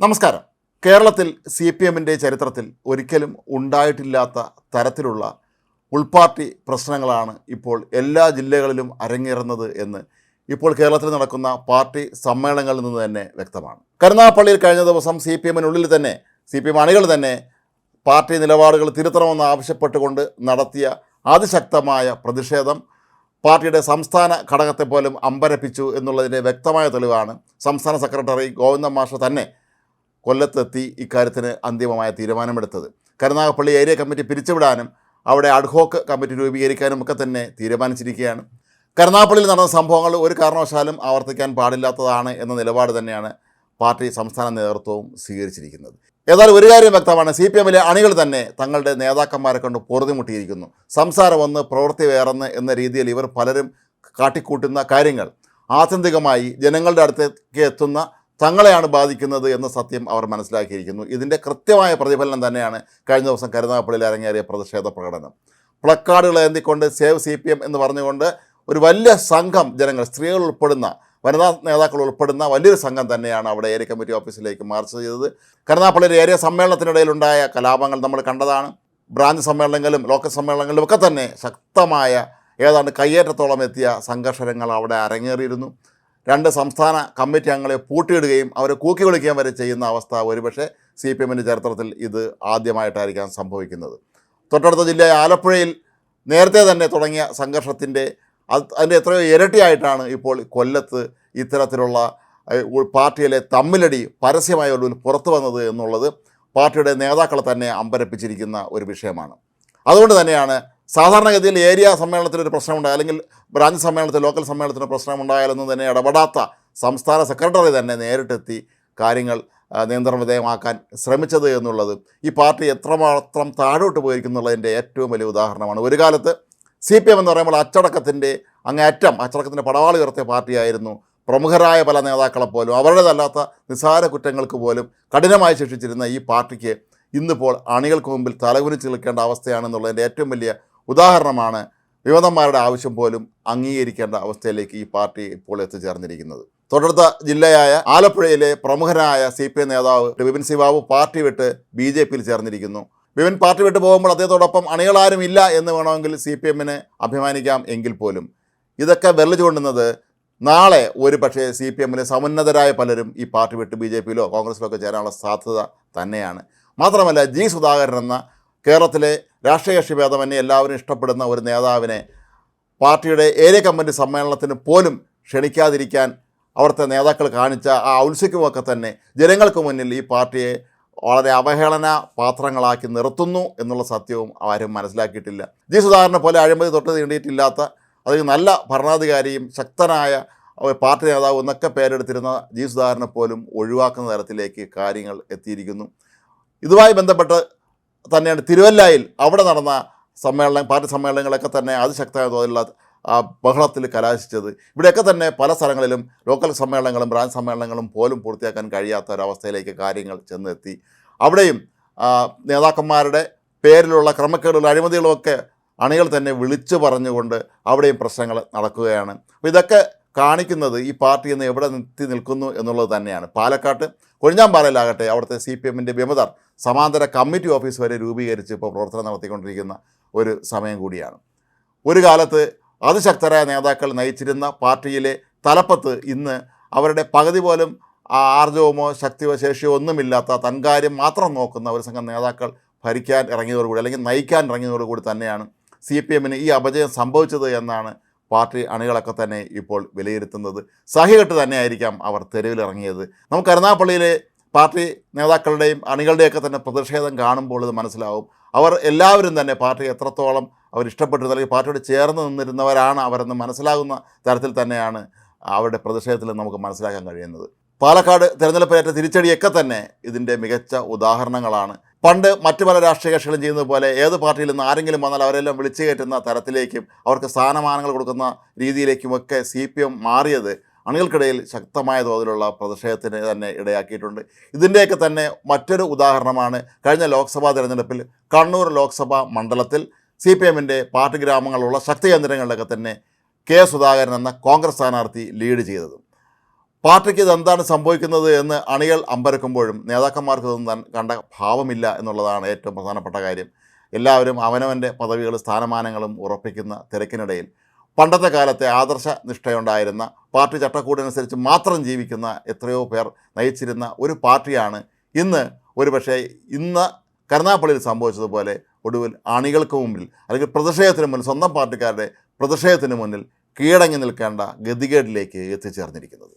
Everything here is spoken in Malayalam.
നമസ്കാരം. കേരളത്തിൽ സി പി എമ്മിന്റെ ചരിത്രത്തിൽ ഒരിക്കലും ഉണ്ടായിട്ടില്ലാത്ത തരത്തിലുള്ള ഉൾപാർട്ടി പ്രശ്നങ്ങളാണ് ഇപ്പോൾ എല്ലാ ജില്ലകളിലും അരങ്ങേറുന്നത് എന്ന് ഇപ്പോൾ കേരളത്തിൽ നടക്കുന്ന പാർട്ടി സമ്മേളനങ്ങളിൽ നിന്ന് തന്നെ വ്യക്തമാണ്. കരുനാഗപ്പള്ളിയിൽ കഴിഞ്ഞ ദിവസം സി പി എമ്മിനുള്ളിൽ തന്നെ സി പി എം അണികൾ തന്നെ പാർട്ടി നിലപാടുകൾ തിരുത്തണമെന്ന് ആവശ്യപ്പെട്ടുകൊണ്ട് നടത്തിയ അതിശക്തമായ പ്രതിഷേധം പാർട്ടിയുടെ സംസ്ഥാന ഘടകത്തെ പോലും അമ്പരപ്പിച്ചു എന്നുള്ളതിന്റെ വ്യക്തമായ തെളിവാണ് സംസ്ഥാന സെക്രട്ടറി ഗോവിന്ദ മാഷ തന്നെ കൊല്ലത്തെത്തി ഇക്കാര്യത്തിന് അന്തിമമായ തീരുമാനമെടുത്തത്. കരുനാഗപ്പള്ളി ഏരിയ കമ്മിറ്റി പിരിച്ചുവിടാനും അവിടെ അഡ്ഹോക്ക് കമ്മിറ്റി രൂപീകരിക്കാനും ഒക്കെ തന്നെ തീരുമാനിച്ചിരിക്കുകയാണ്. കരുനാഗപ്പള്ളിയിൽ നടന്ന സംഭവങ്ങൾ ഒരു കാരണവശാലും ആവർത്തിക്കാൻ പാടില്ലാത്തതാണ് എന്ന നിലപാട് തന്നെയാണ് പാർട്ടി സംസ്ഥാന നേതൃത്വവും സ്വീകരിച്ചിരിക്കുന്നത്. ഏതായാലും ഒരു കാര്യം വ്യക്തമാണ് സി പി എമ്മിലെ അണികൾ തന്നെ തങ്ങളുടെ നേതാക്കന്മാരെ കൊണ്ട് പൊറുതിമുട്ടിയിരിക്കുന്നു. സംസാരം ഒന്ന് പ്രവൃത്തി വേറെന്ന് എന്ന രീതിയിൽ ഇവർ പലരും കാട്ടിക്കൂട്ടുന്ന കാര്യങ്ങൾ. ആത്യന്തികമായി ജനങ്ങളുടെ അടുത്തേക്ക് എത്തുന്ന തങ്ങളെയാണ് ബാധിക്കുന്നത് എന്ന സത്യം അവർ മനസ്സിലാക്കിയിരിക്കുന്നു. ഇതിന്റെ കൃത്യമായ പ്രതിഫലനം തന്നെയാണ് കഴിഞ്ഞ ദിവസം കരുനാഗപ്പള്ളിയിൽ അരങ്ങേറിയ പ്രതിഷേധ പ്രകടനം. പ്ലക്കാർഡുകൾ ഏന്തിക്കൊണ്ട് സേവ് സി പി എം എന്ന് പറഞ്ഞുകൊണ്ട് ഒരു വലിയ സംഘം ജനങ്ങൾ സ്ത്രീകൾ ഉൾപ്പെടുന്ന വനിതാ നേതാക്കൾ ഉൾപ്പെടുന്ന വലിയൊരു സംഘം തന്നെയാണ് അവിടെ ഏരിയ കമ്മിറ്റി ഓഫീസിലേക്ക് മാർച്ച് ചെയ്തത്. കരുനാഗപ്പള്ളിയിൽ ഏരിയ സമ്മേളനത്തിനിടയിലുണ്ടായ കലാപങ്ങൾ നമ്മൾ കണ്ടതാണ്. ബ്രാഞ്ച് സമ്മേളനങ്ങളിലും ലോക്കൽ സമ്മേളനങ്ങളിലും ഒക്കെ തന്നെ ശക്തമായ ഏതാണ്ട് കയ്യേറ്റത്തോളം എത്തിയ സംഘർഷങ്ങൾ അവിടെ അരങ്ങേറിയിരുന്നു. രണ്ട് സംസ്ഥാന കമ്മിറ്റി അംഗങ്ങളെ പൂട്ടിയിടുകയും അവരെ കൂക്കി വിളിക്കുകയും വരെ ചെയ്യുന്ന അവസ്ഥ ഒരുപക്ഷെ സി പി എമ്മിന്റെ ചരിത്രത്തിൽ ഇത് ആദ്യമായിട്ടായിരിക്കാം സംഭവിക്കുന്നത്. തൊട്ടടുത്ത ജില്ലയായ ആലപ്പുഴയിൽ നേരത്തെ തന്നെ തുടങ്ങിയ സംഘർഷത്തിന്റെ അത് അതിന്റെ എത്രയോ ഇരട്ടിയായിട്ടാണ് ഇപ്പോൾ കൊല്ലത്ത് ഇത്തരത്തിലുള്ള പാർട്ടിയിലെ തമ്മിലടി പരസ്യമായ ഒടുവിൽ പുറത്തു വന്നത് എന്നുള്ളത് പാർട്ടിയുടെ നേതാക്കളെ തന്നെ അമ്പരപ്പിച്ചിരിക്കുന്ന ഒരു വിഷയമാണ്. അതുകൊണ്ട് തന്നെയാണ് സാധാരണഗതിയിൽ ഏരിയ സമ്മേളനത്തിൽ ഒരു പ്രശ്നമുണ്ടായി അല്ലെങ്കിൽ ബ്രാഞ്ച് സമ്മേളനത്തിൽ ലോക്കൽ സമ്മേളനത്തിന് പ്രശ്നമുണ്ടായാലൊന്നും തന്നെ ഇടപെടാത്ത സംസ്ഥാന സെക്രട്ടറി തന്നെ നേരിട്ടെത്തി കാര്യങ്ങൾ ആ, നിയന്ത്രണ വിധേയമാക്കാൻ ശ്രമിച്ചത് എന്നുള്ളത് ഈ പാർട്ടി എത്രമാത്രം താഴോട്ട് പോയിരിക്കുന്നുള്ളതിന്റെ ഏറ്റവും വലിയ ഉദാഹരണമാണ്. ഒരു കാലത്ത് സി പി എം എന്ന് പറയുമ്പോൾ അച്ചടക്കത്തിന്റെ അങ്ങേയറ്റം അച്ചടക്കത്തിന്റെ പടവാളി ഉയർത്തിയ പാർട്ടിയായിരുന്നു. പ്രമുഖരായ പല നേതാക്കളെ പോലും അവരുടേതല്ലാത്ത നിസ്സാര കുറ്റങ്ങൾക്ക് പോലും കഠിനമായി ശിക്ഷിച്ചിരുന്ന ഈ പാർട്ടിക്ക് ഇന്നിപ്പോൾ അണികൾക്ക് മുമ്പിൽ തലകുനിച്ച് നിൽക്കേണ്ട അവസ്ഥയാണെന്നുള്ളതിന്റെ ഏറ്റവും വലിയ ഉദാഹരണമാണ് വിമതന്മാരുടെ ആവശ്യം പോലും അംഗീകരിക്കേണ്ട അവസ്ഥയിലേക്ക് ഈ പാർട്ടി ഇപ്പോൾ എത്തിച്ചേർന്നിരിക്കുന്നത്. തൊട്ടടുത്ത ജില്ലയായ ആലപ്പുഴയിലെ പ്രമുഖനായ സി പി എം നേതാവ് വിപിൻ സി ബാബു പാർട്ടി വിട്ട് ബി ജെ പിയിൽ ചേർന്നിരിക്കുന്നു. വിപിൻ പാർട്ടി വിട്ട് പോകുമ്പോൾ അദ്ദേഹത്തോടൊപ്പം അണികളാരും ഇല്ല എന്ന് വേണമെങ്കിൽ സി പി എമ്മിന് അഭിമാനിക്കാം എങ്കിൽ പോലും. ഇതൊക്കെ ചൂണ്ടുന്നത് നാളെ ഒരു പക്ഷേ സി പി എമ്മിലെ സമുന്നതരായ പലരും ഈ പാർട്ടി വിട്ട് ബി ജെ പിയിലോ കോൺഗ്രസിലോ ഒക്കെ ചേരാനുള്ള സാധ്യത തന്നെയാണ്. മാത്രമല്ല ജി സുധാകരൻ എന്ന കേരളത്തിലെ രാഷ്ട്രീയ കക്ഷി ഭേദമന്യേ എല്ലാവരും ഇഷ്ടപ്പെടുന്ന ഒരു നേതാവിനെ പാർട്ടിയുടെ ഏരിയ കമ്മിറ്റി സമ്മേളനത്തിന് പോലും ക്ഷണിക്കാതിരിക്കാൻ അവിടുത്തെ നേതാക്കൾ കാണിച്ച ആ ഔത്സുക്യമൊക്കെ തന്നെ ജനങ്ങൾക്ക് മുന്നിൽ ഈ പാർട്ടിയെ വളരെ അവഹേളന പാത്രങ്ങളാക്കി നിർത്തുന്നു എന്നുള്ള സത്യവും ആരും മനസ്സിലാക്കിയിട്ടില്ല. ജി സുധാകരനെ പോലെ അഴിമതി തൊട്ട് തീണ്ടിയിട്ടില്ലാത്ത അത് നല്ല ഭരണാധികാരിയും ശക്തനായ പാർട്ടി നേതാവ് എന്നൊക്കെ പേരെടുത്തിരുന്ന ജി സുധാകരനെ പോലും ഒഴിവാക്കുന്ന തരത്തിലേക്ക് കാര്യങ്ങൾ എത്തിയിരിക്കുന്നു. ഇതുമായി ബന്ധപ്പെട്ട് തന്നെയാണ് തിരുവല്ലയിൽ അവിടെ നടന്ന സമ്മേളനം പാർട്ടി സമ്മേളനങ്ങളൊക്കെ തന്നെ അതിശക്തമായ തോതിലുള്ള ബഹളത്തിൽ കലാശിച്ചത്. ഇവിടെയൊക്കെ തന്നെ പല സ്ഥലങ്ങളിലും ലോക്കൽ സമ്മേളനങ്ങളും ബ്രാഞ്ച് സമ്മേളനങ്ങളും പോലും പൂർത്തിയാക്കാൻ കഴിയാത്ത ഒരവസ്ഥയിലേക്ക് കാര്യങ്ങൾ ചെന്നെത്തി. അവിടെയും നേതാക്കന്മാരുടെ പേരിലുള്ള ക്രമക്കേടുകളും അഴിമതികളുമൊക്കെ അണികൾ തന്നെ വിളിച്ചു പറഞ്ഞുകൊണ്ട് അവിടെയും പ്രശ്നങ്ങൾ നടക്കുകയാണ്. അപ്പോൾ ഇതൊക്കെ കാണിക്കുന്നത് ഈ പാർട്ടി ഇന്ന് എവിടെ നിർത്തി നിൽക്കുന്നു എന്നുള്ളത് തന്നെയാണ്. പാലക്കാട്ട് കൊഴിഞ്ഞാമ്പാറയിലാകട്ടെ അവിടുത്തെ സി പി എമ്മിന്റെ വിമതർ സമാന്തര കമ്മിറ്റി ഓഫീസ് വരെ രൂപീകരിച്ച് ഇപ്പോൾ പ്രവർത്തനം നടത്തിക്കൊണ്ടിരിക്കുന്ന ഒരു സമയം കൂടിയാണ്. ഒരു കാലത്ത് അതിശക്തരായ നേതാക്കൾ നയിച്ചിരുന്ന പാർട്ടിയിലെ തലപ്പത്ത് ഇന്ന് അവരുടെ പകുതി പോലും ആർജവമോ ശക്തിയോ ശേഷിയോ ഒന്നുമില്ലാത്ത തൻകാര്യം മാത്രം നോക്കുന്ന ഒരു സംഘം നേതാക്കൾ ഭരിക്കാൻ ഇറങ്ങിയതോടുകൂടി അല്ലെങ്കിൽ നയിക്കാൻ ഇറങ്ങിയതോടുകൂടി തന്നെയാണ് സി പി എമ്മിന് ഈ അപജയം സംഭവിച്ചത് എന്നാണ് പാർട്ടി അണികളൊക്കെ തന്നെ ഇപ്പോൾ വിലയിരുത്തുന്നത്. സഹികെട്ട് തന്നെയായിരിക്കാം അവർ തെരുവിലിറങ്ങിയത്. നമുക്ക് കരുനാഗപ്പള്ളിയിലെ പാർട്ടി നേതാക്കളുടെയും അണികളുടെയൊക്കെ തന്നെ പ്രതിഷേധം കാണുമ്പോൾ ഇത് മനസ്സിലാവും. അവർ എല്ലാവരും തന്നെ പാർട്ടി എത്രത്തോളം അവർ ഇഷ്ടപ്പെട്ടിരുന്ന അല്ലെങ്കിൽ പാർട്ടിയോട് ചേർന്ന് നിന്നിരുന്നവരാണ് അവരെന്ന് മനസ്സിലാകുന്ന തരത്തിൽ തന്നെയാണ് അവരുടെ പ്രതിഷേധത്തിൽ നമുക്ക് മനസ്സിലാക്കാൻ കഴിയുന്നത്. പാലക്കാട് തിരഞ്ഞെടുപ്പിലേറ്റ തിരിച്ചടിയൊക്കെ തന്നെ ഇതിന്റെ മികച്ച ഉദാഹരണങ്ങളാണ്. പണ്ട് മറ്റ് പല രാഷ്ട്രീയ കക്ഷികളും ചെയ്യുന്നത് പോലെ ഏത് പാർട്ടിയിൽ നിന്ന് ആരെങ്കിലും വന്നാൽ അവരെല്ലാം വിളിച്ചു കയറ്റുന്ന തരത്തിലേക്കും അവർക്ക് സ്ഥാനമാനങ്ങൾ കൊടുക്കുന്ന രീതിയിലേക്കുമൊക്കെ സി പി എം മാറിയത് അണികൾക്കിടയിൽ ശക്തമായ തോതിലുള്ള പ്രതിഷേധത്തിന് തന്നെ ഇടയാക്കിയിട്ടുണ്ട്. ഇതിന്റെയൊക്കെ തന്നെ മറ്റൊരു ഉദാഹരണമാണ് കഴിഞ്ഞ ലോക്സഭാ തിരഞ്ഞെടുപ്പിൽ കണ്ണൂർ ലോക്സഭാ മണ്ഡലത്തിൽ സി പി എമ്മിന്റെ പാർട്ടി ഗ്രാമങ്ങളുള്ള ശക്തി കേന്ദ്രങ്ങളിലൊക്കെ തന്നെ കെ സുധാകരൻ എന്ന കോൺഗ്രസ് സ്ഥാനാർത്ഥി ലീഡ് ചെയ്തത്. പാർട്ടിക്ക് ഇതെന്താണ് സംഭവിക്കുന്നത് എന്ന് അണികൾ അമ്പരക്കുമ്പോഴും നേതാക്കന്മാർക്ക് ഇതൊന്നും കണ്ട ഭാവമില്ല എന്നുള്ളതാണ് ഏറ്റവും പ്രധാനപ്പെട്ട കാര്യം. എല്ലാവരും അവനവന്റെ പദവികൾ സ്ഥാനമാനങ്ങളും ഉറപ്പിക്കുന്ന തിരക്കിനിടയിൽ പണ്ടത്തെ കാലത്തെ ആദർശ നിഷ്ഠയുണ്ടായിരുന്ന പാർട്ടി ചട്ടക്കൂടിനനുസരിച്ച് മാത്രം ജീവിക്കുന്ന എത്രയോ പേർ നയിച്ചിരുന്ന ഒരു പാർട്ടിയാണ് ഇന്ന്. ഒരുപക്ഷെ ഇന്ന് കരുനാപ്പള്ളിയിൽ സംഭവിച്ചതുപോലെ ഒടുവിൽ അണികൾക്ക് മുമ്പിൽ അല്ലെങ്കിൽ പ്രതിഷേധത്തിന് മുന്നിൽ സ്വന്തം പാർട്ടിക്കാരുടെ പ്രതിഷേധത്തിന് മുന്നിൽ കീഴടങ്ങി നിൽക്കേണ്ട ഗതികേടിലേക്ക് എത്തിച്ചേർന്നിരിക്കുന്നത്.